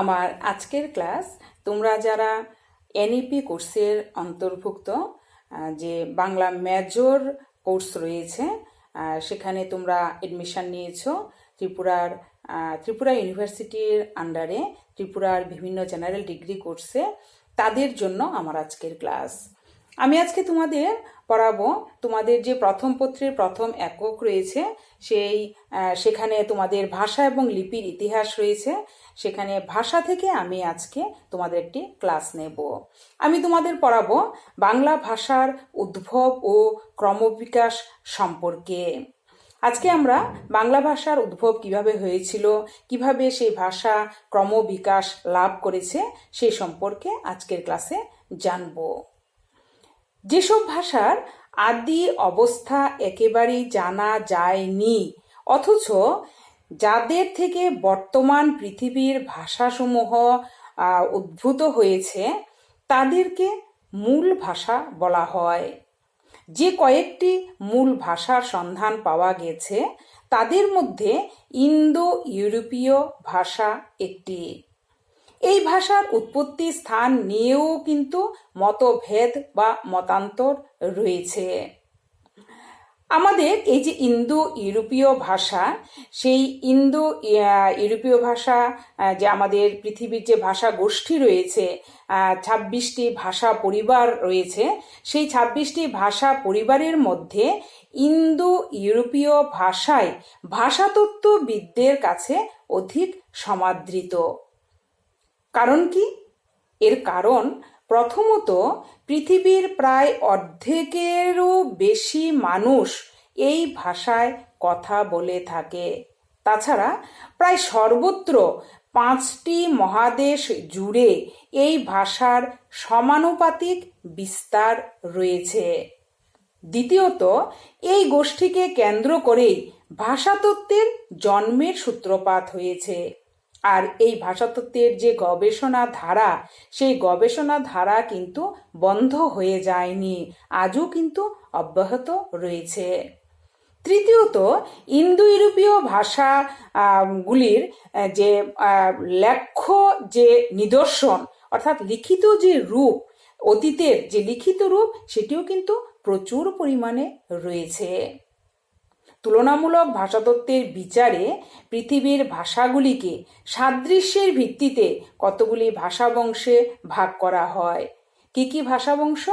আমার আজকের ক্লাস, তোমরা যারা এনইপি কোর্সের অন্তর্ভুক্ত যে বাংলা মেজর কোর্স রয়েছে সেখানে তোমরা এডমিশন নিয়েছো, ত্রিপুরার ত্রিপুরা ইউনিভার্সিটির আন্ডারে ত্রিপুরার বিভিন্ন জেনারেল ডিগ্রি কোর্সে তাদের জন্য আমার আজকের ক্লাস। আমি আজকে তোমাদের পড়াবো তোমাদের যে প্রথম পত্রের প্রথম একক রয়েছে, সেই সেখানে তোমাদের ভাষা এবং লিপির ইতিহাস রয়েছে। সেখানে ভাষা থেকে আমি আজকে তোমাদের একটি ক্লাস নেব। আমি তোমাদের পড়াবো বাংলা ভাষার উদ্ভব ও ক্রমবিকাশ সম্পর্কে। আজকে আমরা বাংলা ভাষার উদ্ভব কীভাবে হয়েছিল, কীভাবে সেই ভাষা ক্রমবিকাশ লাভ করেছে সেই সম্পর্কে আজকের ক্লাসে জানব। যেসব ভাষার আদি অবস্থা একেবারেই জানা যায়নি, অথচ যাদের থেকে বর্তমান পৃথিবীর ভাষাসমূহ উদ্ভূত হয়েছে, তাদেরকে মূল ভাষা বলা হয়। যে কয়েকটি মূল ভাষার সন্ধান পাওয়া গেছে, তাদের মধ্যে ইন্দো ইউরোপীয় ভাষা একটি। এই ভাষার উৎপত্তি স্থান নিয়েও কিন্তু মতভেদ বা মতান্তর রয়েছে। আমাদের এই যে ইন্দো ইউরোপীয় ভাষা, সেই ইন্দো ইউরোপীয় ভাষা যে আমাদের পৃথিবীর যে ভাষা গোষ্ঠী রয়েছে ছাব্বিশটি ভাষা পরিবার রয়েছে, সেই ছাব্বিশটি ভাষা পরিবারের মধ্যে ইন্দো ইউরোপীয় ভাষায় ভাষাতত্ত্ববিদদের কাছে অধিক সমাদৃত। কারণ কি? এর কারণ, প্রথমত, পৃথিবীর প্রায় অর্ধেকেরও বেশি মানুষ এই ভাষায় কথা বলে থাকে। তাছাড়া, প্রায় সর্বত্র পাঁচটি মহাদেশ জুড়ে এই ভাষার সমানুপাতিক বিস্তার রয়েছে। দ্বিতীয়ত, এই গোষ্ঠীকে কেন্দ্র করেই ভাষাতত্ত্বের জন্মের সূত্রপাত হয়েছে। আর এই ভাষাতত্ত্বের যে গবেষণা ধারা সেই গবেষণা ধারা কিন্তু বন্ধ হয়ে যায়নি, আজও কিন্তু অব্যাহত রয়েছে। তৃতীয়ত ইন্দো ইউরোপীয় ভাষা গুলির যে লেখ্য যে নিদর্শন, অর্থাৎ লিখিত যে রূপ, অতীতের যে লিখিত রূপ, সেটিও কিন্তু প্রচুর পরিমাণে রয়েছে। তুলনামূলক ভাষাতত্ত্বের বিচারে পৃথিবীর ভাষাগুলিকে সাদৃশ্যের ভিত্তিতে কতগুলি ভাষাবংশে ভাগ করা হয়? কি কি ভাষাবংশ?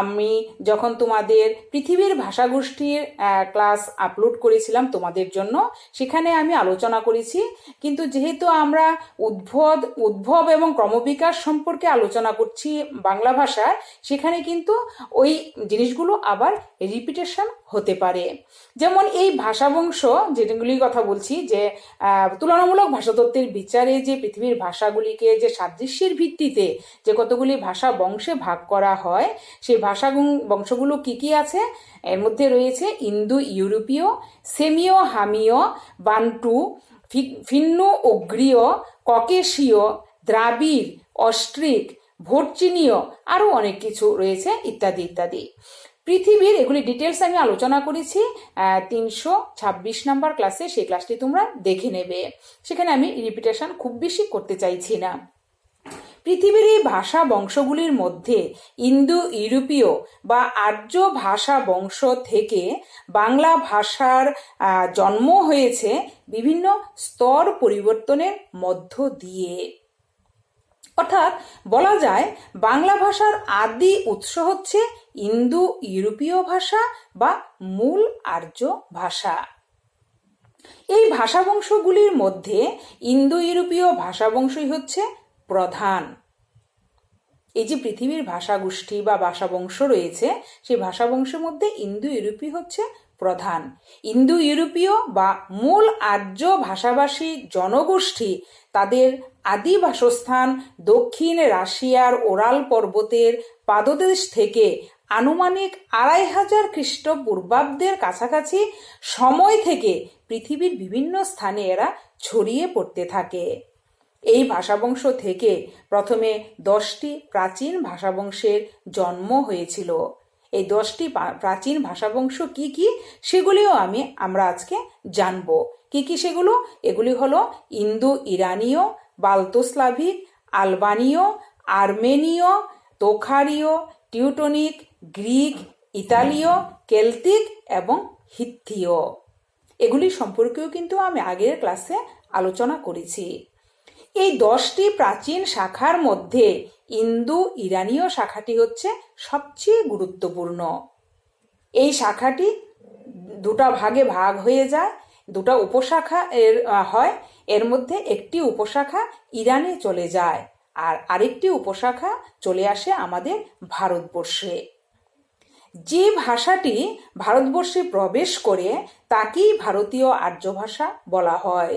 আমি যখন তোমাদের পৃথিবীর ভাষাগোষ্ঠীর ক্লাস আপলোড করেছিলাম তোমাদের জন্য, সেখানে আমি আলোচনা করেছি। কিন্তু যেহেতু আমরা উদ্ভব উদ্ভব এবং ক্রমবিকাশ সম্পর্কে আলোচনা করছি বাংলা ভাষায়, সেখানে কিন্তু ওই জিনিসগুলো আবার রিপিটেশন হতে পারে। যেমন এই ভাষাবংশ, যেগুলির কথা বলছি, যে তুলনামূলক ভাষাতত্ত্বের বিচারে যে পৃথিবীর ভাষাগুলিকে যে সাদৃশ্যের ভিত্তিতে যে কতগুলি ভাষা বংশে ভাগ করা হয় সেই ভাষা বংশগুলো কি কি আছে? এর মধ্যে রয়েছে ইন্দো, ইউরোপীয় সেমিও হামীয়, বান্টু ফিন্নো ওগ্রীয় ককেশীয়, দ্রাবিড় অস্ট্রিক ভোটচিনীয় আরও অনেক কিছু রয়েছে ইত্যাদি ইত্যাদি। পৃথিবীর এগুলি ডিটেলস আমি আলোচনা করেছি তিনশো ছাব্বিশ নাম্বার ক্লাসে সেই ক্লাসটি তোমরা দেখে নেবে। সেখানে আমি রিপিটেশন খুব বেশি করতে চাইছি না। পৃথিবীর এই ভাষা বংশগুলির মধ্যে ইন্দো ইউরোপীয় বা আর্য ভাষা বংশ থেকে বাংলা ভাষার জন্ম হয়েছে বিভিন্ন স্তর পরিবর্তনের মধ্য দিয়ে। অর্থাৎ বলা যায় বাংলা ভাষার আদি উৎস হচ্ছে ইন্দো ইউরোপীয় ভাষা বা মূল আর্য ভাষা। এই ভাষাবংশগুলির মধ্যে ইন্দো ইউরোপীয় ভাষাবংশই হচ্ছে প্রধান। এই যে পৃথিবীর ভাষাগোষ্ঠী বা ভাষাবংশ রয়েছে, সেই ভাষাবংশের মধ্যে ইন্দো ইউরোপীয় হচ্ছে প্রধান। ইন্দো ইউরোপীয় বা মূল আর্য ভাষাভাষী জনগোষ্ঠী তাদের আদি বাসস্থান দক্ষিণ রাশিয়ার ওরাল পর্বতের পাদদেশ থেকে আনুমানিক আড়াই হাজার খ্রিস্টপূর্বাব্দের কাছাকাছি সময় থেকে পৃথিবীর বিভিন্ন স্থানে এরা ছড়িয়ে পড়তে থাকে। এই ভাষাবংশ থেকে প্রথমে দশটি প্রাচীন ভাষাবংশের জন্ম হয়েছিল। এই দশটি প্রাচীন ভাষাবংশ কি কি সেগুলিও আমি, আমরা আজকে জানব। কি কি সেগুলো? এগুলি হলো ইন্দো ইরানীয় বাল্টোস্লাভিক আলবানীয়, আর্মেনীয়, তোখারীয়, টিউটনিক, গ্রিক, ইতালীয় কেল্টিক এবং হিথিয় এগুলি সম্পর্কেও কিন্তু আমি আগের ক্লাসে আলোচনা করেছি। এই দশটি প্রাচীন শাখার মধ্যে ইন্দু ইরানীয় শাখাটি হচ্ছে সবচেয়ে গুরুত্বপূর্ণ। এই শাখাটি দুটা ভাগে ভাগ হয়ে যায়। দুটা উপশাখা এর হয়। এর মধ্যে একটি উপশাখা ইরানে চলে যায় আর আরেকটি উপশাখা চলে আসে আমাদের ভারতবর্ষে। যে ভাষাটি ভারতবর্ষে প্রবেশ করে, তাকেই ভারতীয় আর্য ভাষা বলা হয়।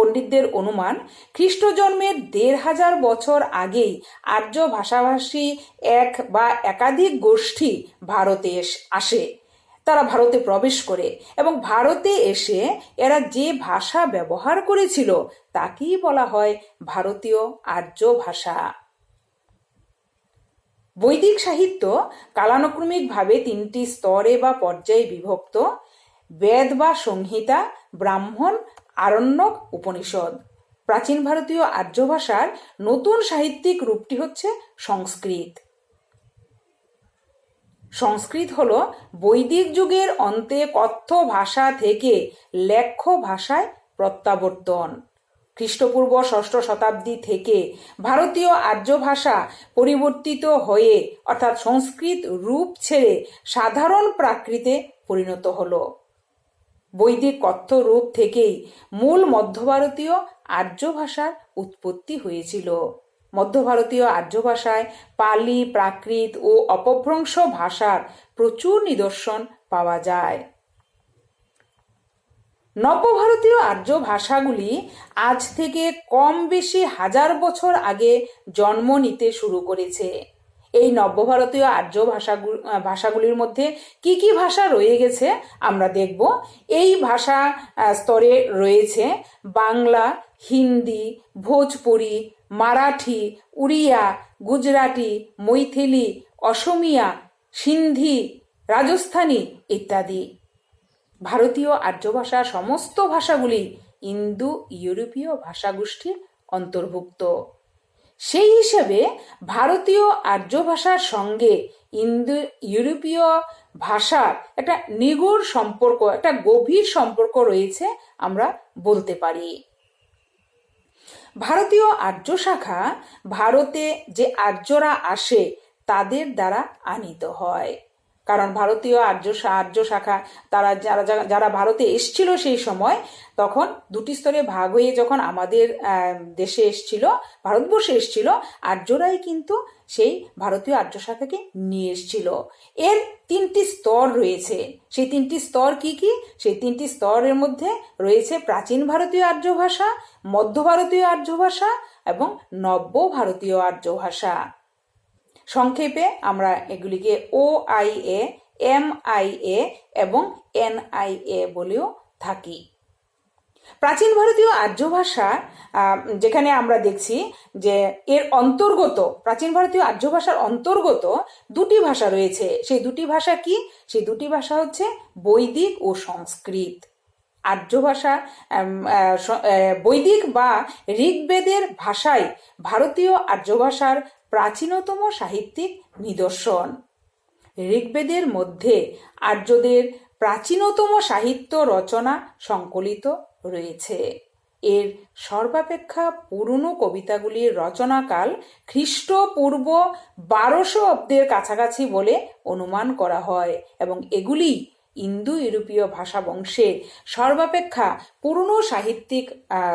পণ্ডিতদের অনুমান, খ্রিস্ট জন্মের দেড় হাজার বছর আগেই আর্য ভাষাভাষী এক বা একাধিক গোষ্ঠী ভারতে আসে। তারা ভারতে প্রবেশ করে এবং ভারতে এসে এরা যে ভাষা ব্যবহার করেছিল তাকেই বলা হয় ভারতীয় আর্য ভাষা। বৈদিক সাহিত্য কালানুক্রমিকভাবে তিনটি স্তরে বা পর্যায়ে বিভক্ত। বেদ বা সংহিতা, ব্রাহ্মণ আরণ্যক উপনিষদ। প্রাচীন ভারতীয় আর্য ভাষার নতুন সাহিত্যিক রূপটি হচ্ছে সংস্কৃত। সংস্কৃত হল বৈদিক যুগের অন্তে কথ্য ভাষা থেকে লেখ্য ভাষায় প্রত্যাবর্তন। খ্রিস্টপূর্ব ষষ্ঠ শতাব্দী থেকে ভারতীয় আর্য ভাষা পরিবর্তিত হয়ে, অর্থাৎ সংস্কৃত রূপ ছেড়ে সাধারণ প্রাকৃতে পরিণত হলো। বৈদিক কথ্য রূপ থেকেই মূল মধ্যভারতীয় আর্য ভাষার উৎপত্তি হয়েছিল। মধ্যভারতীয় আর্য ভাষায় পালি, প্রাকৃত ও অপভ্রংশ ভাষার প্রচুর নিদর্শন পাওয়া যায়। নবভারতীয় আর্য ভাষাগুলি আজ থেকে কম বেশি হাজার বছর আগে জন্ম নিতে শুরু করেছে। এই নবভারতীয় আর্য ভাষাগুলি ভাষাগুলির মধ্যে কি কি ভাষা রয়ে গেছে আমরা দেখব। এই ভাষা স্তরে রয়েছে বাংলা, হিন্দি, ভোজপুরি, মারাঠি, উড়িয়া, গুজরাটি, মৈথিলি, অসমিয়া, সিন্ধি, রাজস্থানী ইত্যাদি। ভারতীয় আর্য ভাষার সমস্ত ভাষাগুলি ইন্দো ইউরোপীয় ভাষাগোষ্ঠীর অন্তর্ভুক্ত। সেই হিসাবে ভারতীয় আর্য ভাষার সঙ্গে ইন্দো, ইউরোপীয় ভাষার একটা নিগুড় সম্পর্ক, একটা গভীর সম্পর্ক রয়েছে আমরা বলতে পারি। ভারতীয় আর্য শাখা ভারতে যে আর্যরা আসে তাদের দ্বারা আনিত হয়। কারণ ভারতীয় আর্য আর্য শাখা তারা যারা, যারা- ভারতে এসছিল সেই সময় তখন দুটি স্তরে ভাগ হয়ে যখন আমাদের দেশে এসছিল, ভারতবর্ষে এসছিল, আর্যরাই কিন্তু সেই ভারতীয় আর্য শাখাকে নিয়ে এসছিল। এর তিনটি স্তর রয়েছে। সেই তিনটি স্তর কি কি? সেই তিনটি স্তরের মধ্যে রয়েছে প্রাচীন ভারতীয় আর্য ভাষা, মধ্য ভারতীয় আর্য ভাষা এবং নব্য ভারতীয় আর্য ভাষা। সংক্ষেপে আমরা এগুলিকে ও I A M I A এবং এন আই এ বলেও থাকি। প্রাচীন ভারতীয় আর্য ভাষা যেখানে আমরা দেখছি যে এর অন্তর্গত, প্রাচীন ভারতীয় আর্য ভাষার অন্তর্গত দুটি ভাষা রয়েছে। সেই দুটি ভাষা কি? সেই দুটি ভাষা হচ্ছে বৈদিক ও সংস্কৃত। আর্য ভাষা বৈদিক বা ঋগ্বেদের ভাষাই ভারতীয় আর্য ভাষার প্রাচীনতম সাহিত্যিক নিদর্শন। ঋগ্বেদের মধ্যে আর্যদের প্রাচীনতম সাহিত্য রচনা সংকলিত রয়েছে। এর সর্বাপেক্ষা পুরনো কবিতাগুলির রচনাকাল খ্রিস্টপূর্ব বারোশো অব্দের কাছাকাছি বলে অনুমান করা হয় এবং এগুলি ইন্দো ইউরোপীয় ভাষা বংশের সর্বাপেক্ষা পুরনো সাহিত্যিক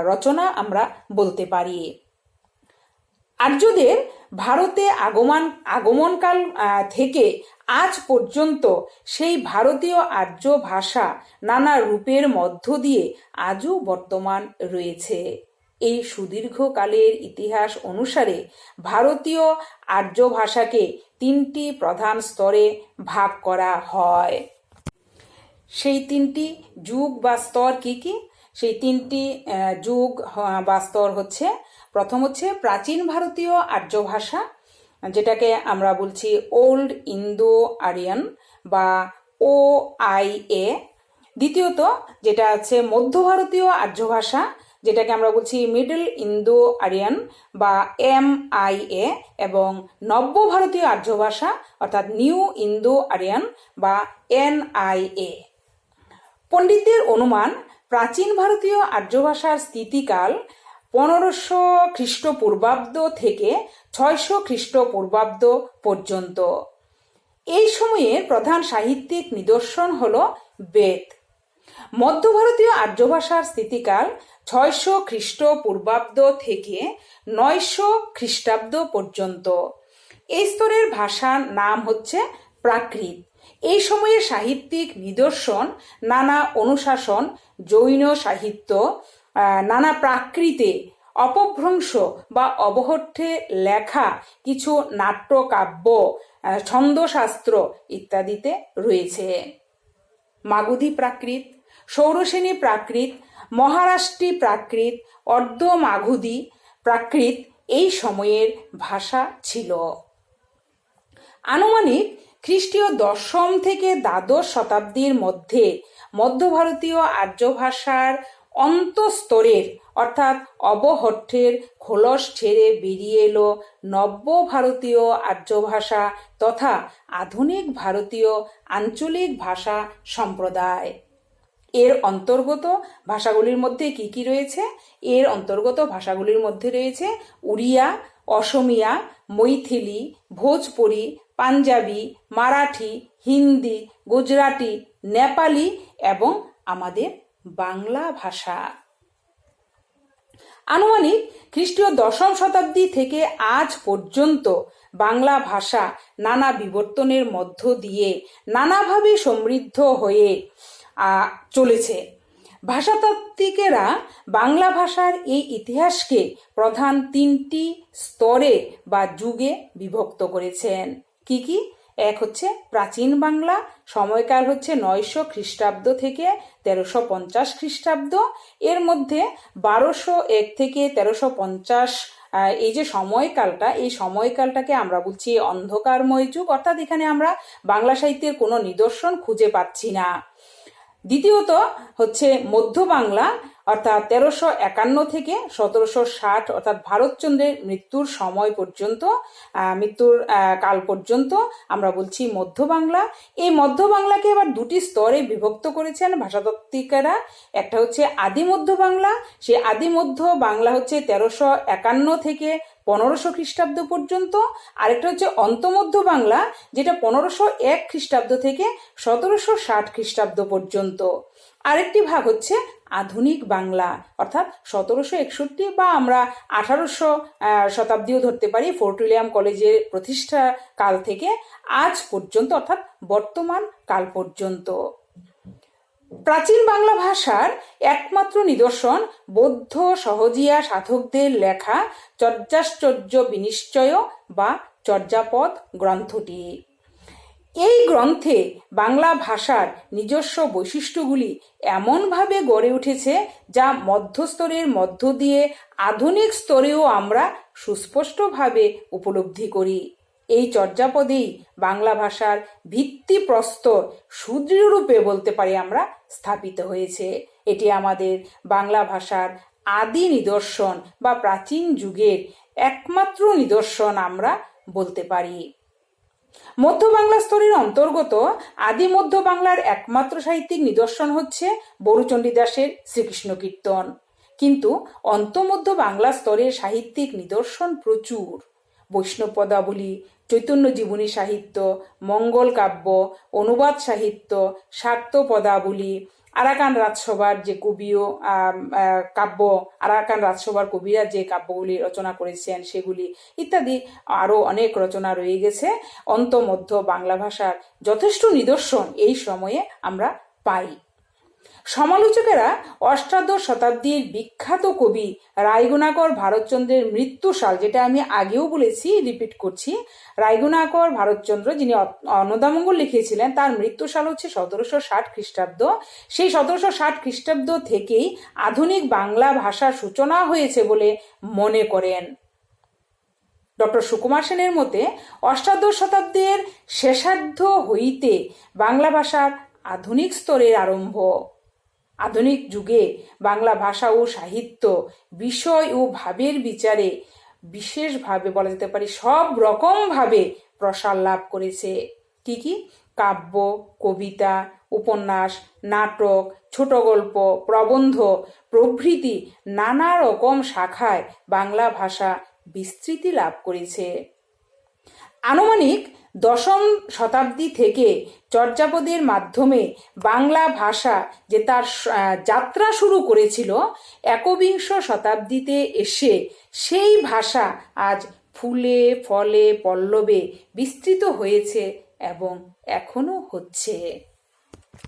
রচনা আমরা বলতে পারি। আর্যদের ভারতে আগমন, আগমনকাল থেকে আজ পর্যন্ত সেই ভারতীয় আর্য ভাষা নানা রূপের মধ্য দিয়ে আজও বর্তমান রয়েছে। এই সুদীর্ঘকালের ইতিহাস অনুসারে ভারতীয় আর্য ভাষাকে তিনটি প্রধান স্তরে ভাগ করা হয়। সেই তিনটি যুগ বা স্তর কি কি? সেই তিনটি যুগ বা স্তর হচ্ছে প্রথম হচ্ছে প্রাচীন ভারতীয় আর্য ভাষা, যেটাকে আমরা বলছি ওল্ড ইন্দো আরিয়ান বা ও আই এ দ্বিতীয়ত, যেটা আছে মধ্য ভারতীয় আর্য ভাষা, যেটাকে আমরা বলছি মিডল ইন্দো আরিয়ান বা এম আই এ এবং নব্য ভারতীয় আর্য ভাষা, অর্থাৎ নিউ ইন্দো আরিয়ান বা এন আই এ পণ্ডিতদের অনুমান, প্রাচীন ভারতীয় আর্য ভাষার স্থিতিকাল পনেরোশো খ্রিস্টপূর্বাব্দ থেকে ছয়শো খ্রিস্টপূর্বাব্দ পর্যন্ত। এই সময়ের প্রধান সাহিত্যিক নিদর্শন হল বেদ। মধ্য ভারতীয় আর্য ভাষার স্থিতিকাল ছয়শো খ্রিস্টপূর্বাব্দ থেকে নয়শো খ্রিস্টাব্দ পর্যন্ত। এই স্তরের ভাষার নাম হচ্ছে প্রাকৃত। এই সময়ের সাহিত্যিক নিদর্শন নানা অনুশাসন, জৈন সাহিত্য নানা প্রাকৃতে অপভ্রংশ বা অবহট্ঠে লেখা কিছু নাট্যকাব্য ছন্দশাস্ত্র ইত্যাদিতে রয়েছে। মাগুধী প্রাকৃত, সৌরসেনী প্রাকৃত, মহারাষ্ট্রী প্রাকৃত অর্ধ মাগুধী প্রাকৃত এই সময়ের ভাষা ছিল। আনুমানিক খ্রিস্টীয় দশম থেকে দ্বাদশ শতাব্দীর মধ্যে মধ্য ভারতীয় আর্য ভাষার অন্তস্তরের, অর্থাৎ অবহট্ঠের খোলস ছেড়ে বেরিয়ে এলো নব্য ভারতীয় আর্য ভাষা তথা আধুনিক ভারতীয় আঞ্চলিক ভাষা সম্প্রদায়। এর অন্তর্গত ভাষাগুলির মধ্যে কি কি রয়েছে? এর অন্তর্গত ভাষাগুলির মধ্যে রয়েছে উড়িয়া, অসমিয়া, মৈথিলি, ভোজপুরি, পাঞ্জাবি, মারাঠি, হিন্দি, গুজরাটি, নেপালি এবং আমাদের বাংলা ভাষা। আনুমানিক খ্রিস্টীয় দশম শতাব্দী থেকে আজ পর্যন্ত বাংলা ভাষা নানা বিবর্তনের মধ্য দিয়ে নানাভাবে সমৃদ্ধ হয়ে চলেছে। ভাষাতাত্ত্বিকেরা বাংলা ভাষার এই ইতিহাসকে প্রধান তিনটি স্তরে বা যুগে বিভক্ত করেছেন। কি কি? এক হচ্ছে প্রাচীন বাংলা, সময়কাল হচ্ছে নয়শো খ্রিস্টাব্দ থেকে তেরোশো পঞ্চাশ খ্রিস্টাব্দ। এর মধ্যে বারোশো এক থেকে তেরোশো পঞ্চাশ এই যে সময়কালটা, এই সময়কালটাকে আমরা বলছি অন্ধকারময় যুগ। অর্থাৎ এখানে আমরা বাংলা সাহিত্যের কোনো নিদর্শন খুঁজে পাচ্ছি না। দ্বিতীয়ত হচ্ছে মধ্য বাংলা অর্থাৎ তেরোশো একান্ন থেকে সতেরোশো ষাট, অর্থাৎ ভারতচন্দ্রের মৃত্যুর সময় পর্যন্ত মৃত্যুর কাল পর্যন্ত আমরা বলছি মধ্য বাংলা। এই মধ্য বাংলাকে এবার দুটি স্তরে বিভক্ত করেছেন ভাষাতত্ত্বিকেরা। একটা হচ্ছে আদি মধ্য বাংলা। সেই আদি মধ্য বাংলা হচ্ছে তেরোশো একান্ন থেকে পনেরোশো খ্রিস্টাব্দ পর্যন্ত। আরেকটা হচ্ছে অন্তমধ্য বাংলা, যেটা পনেরোশো এক খ্রিস্টাব্দ থেকে সতেরোশো ষাট খ্রিস্টাব্দ পর্যন্ত। আরেকটি ভাগ হচ্ছে আধুনিক বাংলা। অর্থাৎ সতেরোশো একষট্টি বা আমরা আঠারোশো শতাব্দীও ধরতে পারি ফোর্ট উইলিয়াম কলেজের প্রতিষ্ঠা কাল থেকে আজ পর্যন্ত, অর্থাৎ বর্তমান কাল পর্যন্ত। প্রাচীন বাংলা ভাষার একমাত্র নিদর্শন বৌদ্ধ সহজিয়া সাধকদের লেখা চর্যাশ্চর্য বিনিশ্চয় বা চর্যাপদ গ্রন্থটি। এই গ্রন্থে বাংলা ভাষার নিজস্ব বৈশিষ্ট্যগুলি এমনভাবে গড়ে উঠেছে যা মধ্যস্তরের মধ্য দিয়ে আধুনিক স্তরেও আমরা সুস্পষ্টভাবে উপলব্ধি করি। এই চর্যাপদেই বাংলা ভাষার ভিত্তিপ্রস্তর সুদৃঢ়রূপে বলতে পারি আমরা স্থাপিত হয়েছে। এটি আমাদের বাংলা ভাষার আদি নিদর্শন বা প্রাচীন যুগের একমাত্র নিদর্শন আমরা বলতে পারি। মধ্য বাংলা স্তরের অন্তর্গত আদি মধ্য বাংলার একমাত্র সাহিত্যিক নিদর্শন হচ্ছে বরুচণ্ডী দাসের শ্রীকৃষ্ণ কীর্তন। কিন্তু অন্তমধ্য বাংলা স্তরের সাহিত্যিক নিদর্শন প্রচুর। বৈষ্ণব পদাবলী চৈতন্য জীবনী সাহিত্য, মঙ্গল কাব্য, অনুবাদ সাহিত্য শাক্ত পদাবলী আরাকান রাজসভার যে কবিও কাব্য, আরাকান রাজসভার কবিরা যে কাব্যগুলি রচনা করেছেন সেগুলি ইত্যাদি আরও অনেক রচনা রয়ে গেছে। অন্তমধ্য বাংলা ভাষার যথেষ্ট নিদর্শন এই সময়ে আমরা পাই। সমালোচকেরা অষ্টাদশ শতাব্দীর বিখ্যাত কবি রায়গুণাকর ভারতচন্দ্রের মৃত্যুসাল যেটা আমি আগেও বলেছি রিপিট করছি, রায়গুণাকর ভারতচন্দ্র যিনি অন্নদামঙ্গল লিখিয়েছিলেন, তার মৃত্যুসাল হচ্ছে সতেরোশো ষাট খ্রিস্টাব্দ। সেই সতেরোশো ষাট খ্রিস্টাব্দ থেকেই আধুনিক বাংলা ভাষার সূচনা হয়েছে বলে মনে করেন। ডক্টর সুকুমার সেনের মতে, অষ্টাদশ শতাব্দীর শেষার্ধ হইতে বাংলা ভাষার আধুনিক স্তরের আরম্ভ। আধুনিক যুগে বাংলা ভাষা ও সাহিত্য বিষয় ও ভাবের বিচারে বিশেষভাবে বলা যেতে পারে সব রকমভাবে প্রসার লাভ করেছে। কি কি? কাব্য, কবিতা, উপন্যাস, নাটক, ছোট গল্প, প্রবন্ধ, প্রভৃতি নানা রকম শাখায় বাংলা ভাষা বিস্তৃতি লাভ করেছে। আনুমানিক দশম শতাব্দী থেকে চর্যাপদের মাধ্যমে বাংলা ভাষা যে তার যাত্রা শুরু করেছিল, একবিংশ শতাব্দীতে এসে সেই ভাষা আজ ফুলে, ফলে, পল্লবে বিস্তৃত হয়েছে এবং এখনও হচ্ছে।